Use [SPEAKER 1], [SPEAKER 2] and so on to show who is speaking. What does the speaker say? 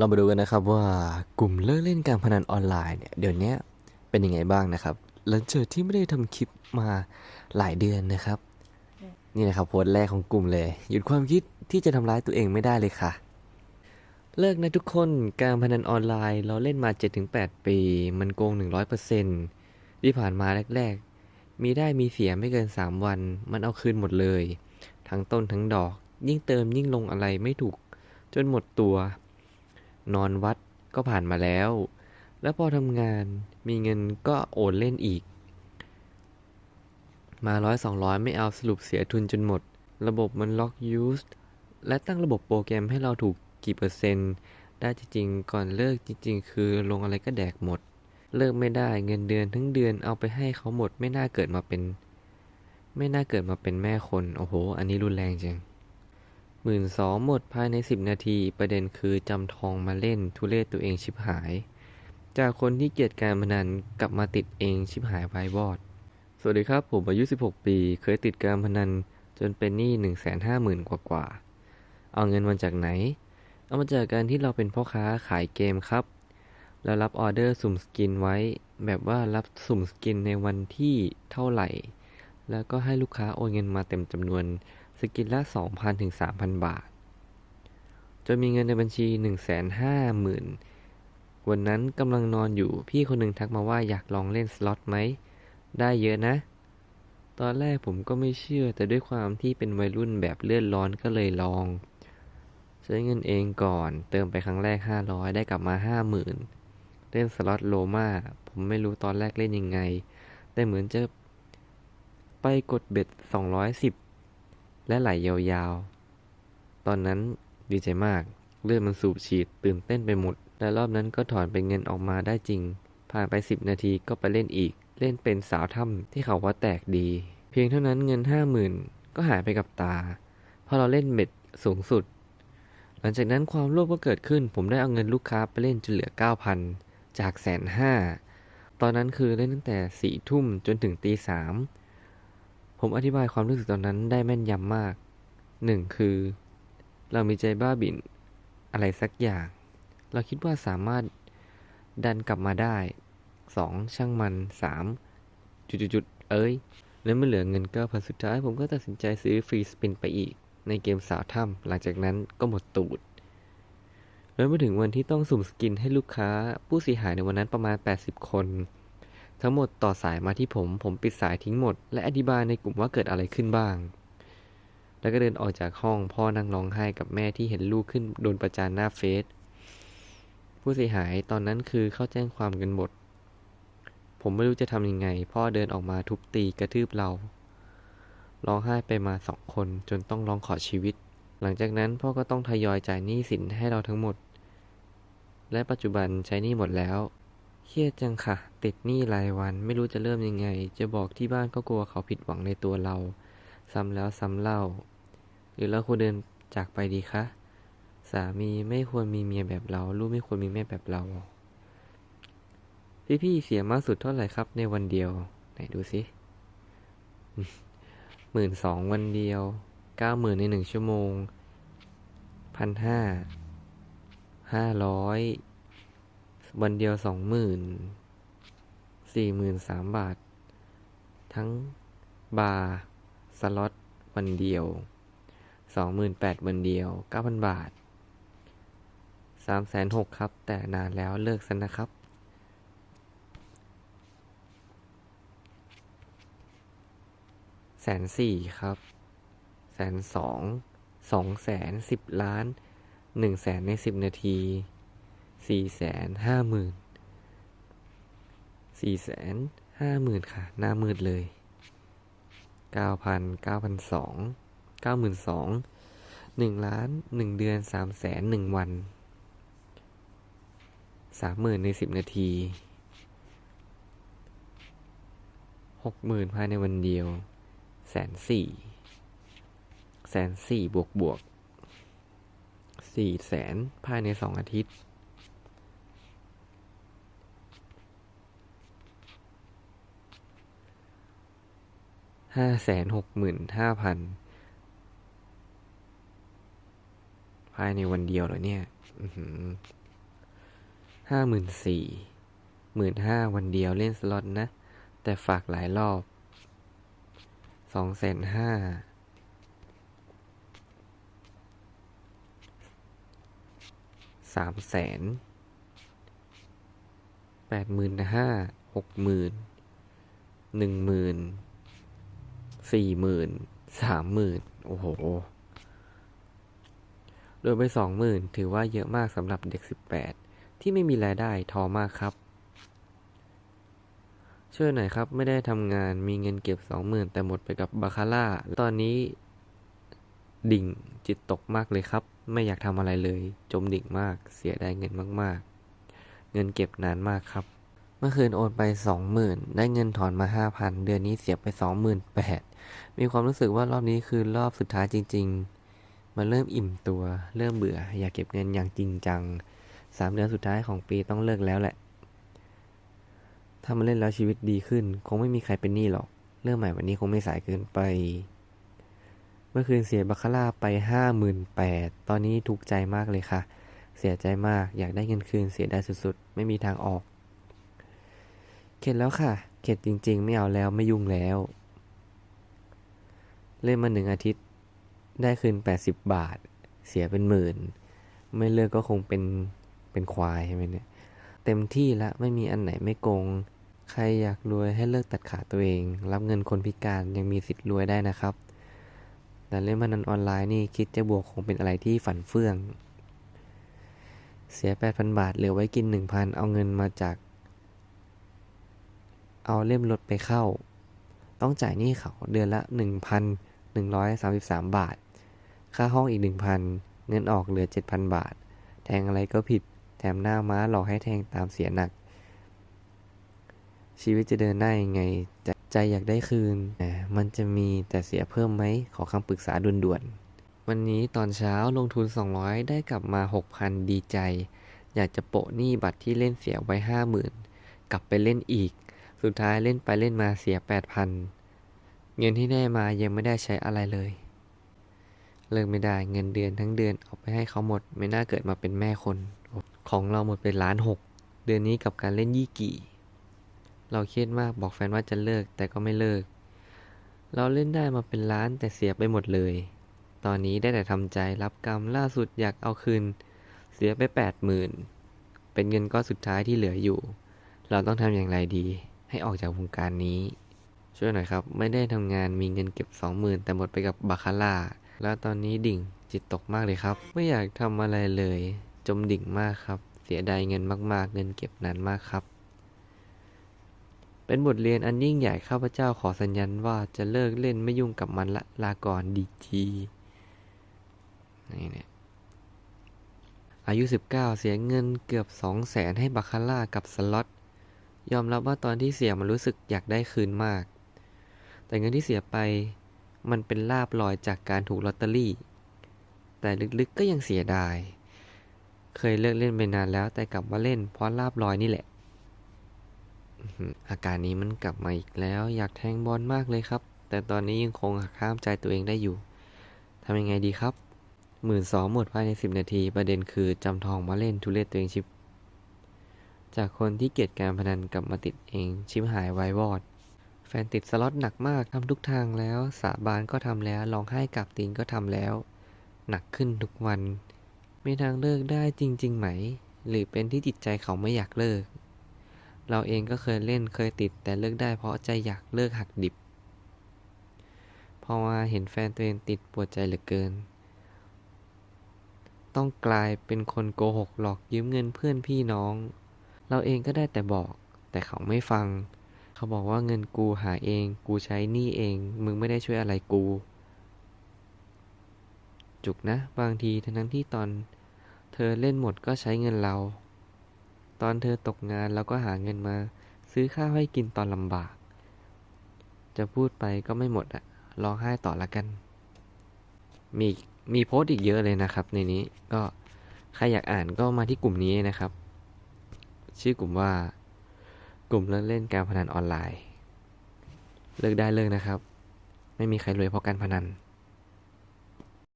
[SPEAKER 1] เรามาดูกันนะครับว่ากลุ่มเลิกเล่นการพนันออนไลน์เนี่ยเดี๋ยวนี้เป็นยังไงบ้างนะครับ หลังจากที่ไม่ได้ทำคลิปมาหลายเดือนนะครับ นี่นะครับโพสต์แรกของกลุ่มเลย หยุดความคิดที่จะทำร้ายตัวเองไม่ได้เลยค่ะ เลิกนะทุกคนการพนันออนไลน์ เราเล่นมา 7-8 ปี มันโกง 100%ที่ผ่านมาแรก ๆ มีได้มีเสียไม่เกิน 3 วัน มันเอาคืนหมดเลย ทั้งต้นทั้งดอก ยิ่งเติมยิ่งลงอะไรไม่ถูก จนหมดตัว นอนวัดก็ผ่านมาแล้ว แล้วพอทำงานมีเงินก็โอนเล่นอีก มาร้อยสองร้อยไม่เอาสรุปเสียทุนจนหมด ระบบมันล็อกยูสและตั้งระบบโปรแกรมให้เราถูกกี่เปอร์เซ็นต์ ได้จริงๆ ก่อนเลิกจริง ๆ คือลงอะไรก็แดกหมด เลิกไม่ได้เงินเดือนทั้งเดือนเอาไปให้เขาหมดไม่น่าเกิดมาเป็น ไม่น่าเกิดมาเป็นแม่คน โอ้โห อันนี้รุนแรงจัง หมื่นสองหมดภายในสิบนาที ประเด็นคือจำทองมาเล่นทุเรศตัวเองชิบหาย จากคนที่เกลียดการพนันกลับมาติดเองชิบหายวายวอด สวัสดีครับ ผมอายุ 16 ปี เคยติดการพนันจนเป็นหนี้ 150,000 กว่ากว่า เอาเงินมาจากไหน เอามาจากการที่เราเป็นพ่อค้าขายเกมครับแล้วรับออเดอร์สุ่มสกินไว้ แบบว่ารับสุ่มสกินในวันที่เท่าไหร่ แล้วก็ให้ลูกค้าโอนเงินมาเต็มจำนวน สกินละ 2,000ถึง3,000 บาท จนมีเงินในบัญชี 150,000 วันนั้นกำลังนอนอยู่พี่คนหนึ่งทักมาว่าอยากลองเล่นสล็อตไหม ได้เยอะนะ ตอนแรกผมก็ไม่เชื่อแต่ด้วยความที่เป็นวัยรุ่นแบบเลือดร้อนก็เลยลอง ใช้เงินเองก่อน เติมไปครั้งแรก 500 ได้กลับมา 50,000 เล่นสล็อตโลมาผมไม่รู้ตอนแรกเล่นยังไง แต่เหมือนจะไปกดเบ็ด 210 และไหลยาวๆ ตอนนั้นดีใจมาก เลือดมันสูบฉีดตื่นเต้นไปหมด และรอบนั้นก็ถอนเป็นเงินออกมาได้จริง ผ่านไป 10 นาทีก็ไปเล่นอีก เล่นเป็นสาวถ้ำที่เขาว่าแตกดี เพียงเท่านั้นเงิน 50,000 ก็หายไปกับตา เพอเราเล่นเบ็ดสูงสุด หลังจากนั้นความโลภก็เกิดขึ้น ผมได้เอาเงินลูกค้าไปเล่นจนเหลือ 9,000 จากแสนห้าตอนนั้นคือเล่นตั้งแต่สี่ทุ่มจนถึงตีสาม ผมอธิบายความรู้สึกตอนนั้นได้แม่นยำมากหนึ่งคือ เรามีใจบ้าบิ่นอะไรสักอย่าง เราคิดว่าสามารถดันกลับมาได้สองช่างมันสามจุดๆเอ้ย แล้วเมื่อเหลือเงินเก้าพันสุดท้าย ผมก็ตัดสินใจซื้อฟรีสปินไปอีก ในเกมสาวถ้ำหลังจากนั้นก็หมดตูด แล้วมื่อถึงวันที่ต้องสุ่มสกินให้ลูกค้าผู้เสียหายในวันนั้นประมาณ 80 คน ทั้งหมดต่อสายมาที่ผม ผมปิดสายทิ้งหมด และอธิบายในกลุ่มว่าเกิดอะไรขึ้นบ้าง แล้วก็เดินออกจากห้องพ่อนั่งร้องไห้กับแม่ที่เห็นลูกขึ้นโดนประจานหน้าเฟซผู้เสียหายตอนนั้นคือเข้าแจ้งความกันหมด ผมไม่รู้จะทำยังไง พ่อเดินออกมาทุบตีกระทืบเราร้องไห้ไปมาสองคนจนต้องร้องขอชีวิต หลังจากนั้นพ่อก็ต้องทยอยจ่ายหนี้สินให้เราทั้งหมด และปัจจุบันใช้หนี้หมดแล้ว เครียดจังค่ะ ติดหนี้รายวันไม่รู้จะเริ่มยังไง จะบอกที่บ้านก็กลัวเขาผิดหวังในตัวเรา ซ้ำแล้วซ้ำเล่า หรือเราควรเดินจากไปดีคะ สามีไม่ควรมีเมียแบบเรา ลูกไม่ควรมีแม่แบบเรา พี่ๆเสียมากสุดเท่าไหร่ครับ ในวันเดียว ไหนดูสิหมื่นสองวันเดียวเก้าหมื่นในหนึ่งชั่วโมงพันห้าห้าร้อย วันเดียวสองหมื่นสี่หมื่นสามบาท ทั้งบาร์สล็อตวันเดียวสองหมื่นแปดวันเดียวเก้าพันบาทสามแสนหกครับ แต่นานแล้วเลิกซะนะครับ แสนสี่ครับ แสนสองสองแสนสิบล้านหนึ่งแสนในสิบนาที สี่แสนห้าหมื่นสี่แสนห้าหมื่นค่ะ หน้ามืดเลยเก้าพันเก้าพันสองเก้าหมื่นสองหนึ่งล้านหนึ่งเดือนสามแสนหนึ่งวันสามหมื่นในสิบนาทีหกหมื่นภายในวันเดียวแสนสี่แสนสี่บวกบวกสี่แสนภายในสองอาทิตย์ ห้าแสนหกหมื่นห้าพันภายในวันเดียวเหรอเนี่ยห้าหมื่นสี่หมื่นห้าวันเดียวเล่นสล็อตนะ แต่ฝากหลายรอบสองแสนห้าสามแสนแปดหมื่นห้าหกหมื่นหนึ่งหมื่น สี่หมื่นสามหมื่นโอ้โห โดยไปสองหมื่นถือว่าเยอะมากสำหรับเด็กสิบแปดที่ไม่มีรายได้ทอมากครับ ช่วยหน่อยครับ ไม่ได้ทำงานมีเงินเก็บสองหมื่นแต่หมดไปกับบาคาร่า ตอนนี้ ดิ่งจิตตกมากเลยครับ ไม่อยากทำอะไรเลย จมดิ่งมาก เสียดายเงินมาก ๆ เงินเก็บนานมากครับ เมื่อคืนโอนไปสองหมื่นได้เงินถอนมาห้าพันเดือนนี้เสียไปสองหมื่นแปดมีความรู้สึกว่ารอบนี้คือรอบสุดท้ายจริง ๆ มันเริ่มอิ่มตัว เริ่มเบื่อ อยากเก็บเงินอย่างจริงจังสามเดือนสุดท้ายของปีต้องเลิกแล้วแหละ ถ้ามาเล่นแล้วชีวิตดีขึ้น คงไม่มีใครเป็นหนี้หรอก เรื่องใหม่วันนี้คงไม่สายเกินไป เมื่อคืนเสียบาคาร่าไปห้าหมื่นแปดตอนนี้ถูกใจมากเลยค่ะ เสียใจมากอยากได้เงินคืนเสียดายสุดๆ ไม่มีทางออก เข็ดแล้วค่ะ เข็ดจริง ๆ ไม่เอาแล้วไม่ยุ่งแล้ว เล่นมาหนึ่งอาทิตย์ ได้คืนแปดสิบบาท เสียเป็นหมื่น ไม่เลิกก็คงเป็น เป็นควายใช่ไหมเนี่ย เต็มที่ละไม่มีอันไหนไม่โกง ใครอยากรวยให้เลิกตัดขาตัวเอง รับเงินคนพิการยังมีสิทธิ์รวยได้นะครับ แต่เล่นพนันออนไลน์นี่คิดจะบวกคงเป็นอะไรที่ฝันเฟื่อง เสีย 8,000 บาทเหลือไว้กิน 1,000 เอาเงินมาจาก เอาเล่มรถไปเข้า ต้องจ่ายหนี้เขาเดือนละ 1,133 บาท ค่าห้องอีก 1,000 เงินออกเหลือ 7,000 บาท แทงอะไรก็ผิด แถมหน้าม้าหลอกให้แทงตามเสียหนัก ชีวิตจะเดินได้ายังไง ใจอยากได้คืน มันจะมีแต่เสียเพิ่มไหม ขอคำปรึกษาด่วนๆ วันนี้ตอนเช้าลงทุน 200 ได้กลับมา 6,000 ดีใจ อยากจะโปะหนี้บัตรที่เล่นเสียไว้ 50,000 กลับไปเล่นอีก สุดท้ายเล่นไปเล่นมาเสีย8,000เงินที่ได้มายังไม่ได้ใช้อะไรเลย เลิกไม่ได้เงินเดือนทั้งเดือนเอาไปให้เขาหมด ไม่น่าเกิดมาเป็นแม่คน ของเราหมดไปล้านหกเดือนนี้กับการเล่นยี่กี่ เราเครียดมากบอกแฟนว่าจะเลิกแต่ก็ไม่เลิก เราเล่นได้มาเป็นล้านแต่เสียไปหมดเลย ตอนนี้ได้แต่ทำใจรับกรรมล่าสุดอยากเอาคืน เสียไปแปดหมื่นเป็นเงินก้อนสุดท้ายที่เหลืออยู่ เราต้องทำอย่างไรดี ให้ออกจากวงการนี้ ช่วยหน่อยครับ ไม่ได้ทำงานมีเงินเก็บสองหมื่นแต่หมดไปกับบาคาร่า แล้วตอนนี้ดิ่งจิตตกมากเลยครับ ไม่อยากทำอะไรเลย จมดิ่งมากครับ เสียดายเงินมาก ๆ เงินเก็บนานมากครับ เป็นบทเรียนอันยิ่งใหญ่ข้าพเจ้าขอสัญญาณว่าจะเลิกเล่นไม่ยุ่งกับมันละลาก่อนดีจีนี่เนี่ยอายุ 19 เสียเงินเกือบ 2 0 0แสนให้บาคาร่ากับสล็อต ยอมรับว่าตอนที่เสียมันรู้สึกอยากได้คืนมาก แต่เงินที่เสียไปมันเป็นลาบลอยจากการถูกลอตเตอรี่ แต่ลึกๆก็ยังเสียดาย เคยเลิกเล่นไปนานแล้ว แต่กลับมาเล่นเพราะลาบลอยนี่แหละ อาการนี้มันกลับมาอีกแล้ว อยากแทงบอลมากเลยครับ แต่ตอนนี้ยังคงหักห้ามใจตัวเองได้อยู่ทำยังไงดีครับหมื่นสองหมดภายในสิบนาที ประเด็นคือจำทองมาเล่นทุเรศตัวเองชิบ จากคนที่เกลียดการพนันกลับมาติดเองชิบหายวายวอด แฟนติดสล็อตหนักมากทำทุกทางแล้ว สาบานก็ทำแล้วร้องไห้กับตีนก็ทำแล้ว หนักขึ้นทุกวัน ไมีทางเลิกได้จริง ๆ ไหม หรือเป็นที่จิตใจเขาไม่อยากเลิก เราเองก็เคยเล่นเคยติดแต่เลิกได้เพราะใจอยากเลิกหักดิบพอมาเห็นแฟนตัวเองติดปวดใจเหลือเกิน ต้องกลายเป็นคนโกหกหลอกยืมเงินเพื่อนพี่น้อง เราเองก็ได้แต่บอก แต่เขาไม่ฟัง เขาบอกว่าเงินกูหาเอง กูใช้หนี้เอง มึงไม่ได้ช่วยอะไรกู จุกนะ บางทีทั้งที่ตอน เธอเล่นหมดก็ใช้เงินเรา ตอนเธอตกงานเราก็หาเงินมา ซื้อข้าวให้กินตอนลำบาก จะพูดไปก็ไม่หมดอะร้องไห้ต่อละกัน มีมีโพสต์อีกเยอะเลยนะครับ ในนี้ก็ใครอยากอ่านก็มาที่กลุ่มนี้นะครับ ชื่อกลุ่มว่า กลุ่มเลิกเล่นการพนันออนไลน์ เลิกได้เลิกนะครับ ไม่มีใครรวยเพราะการพนัน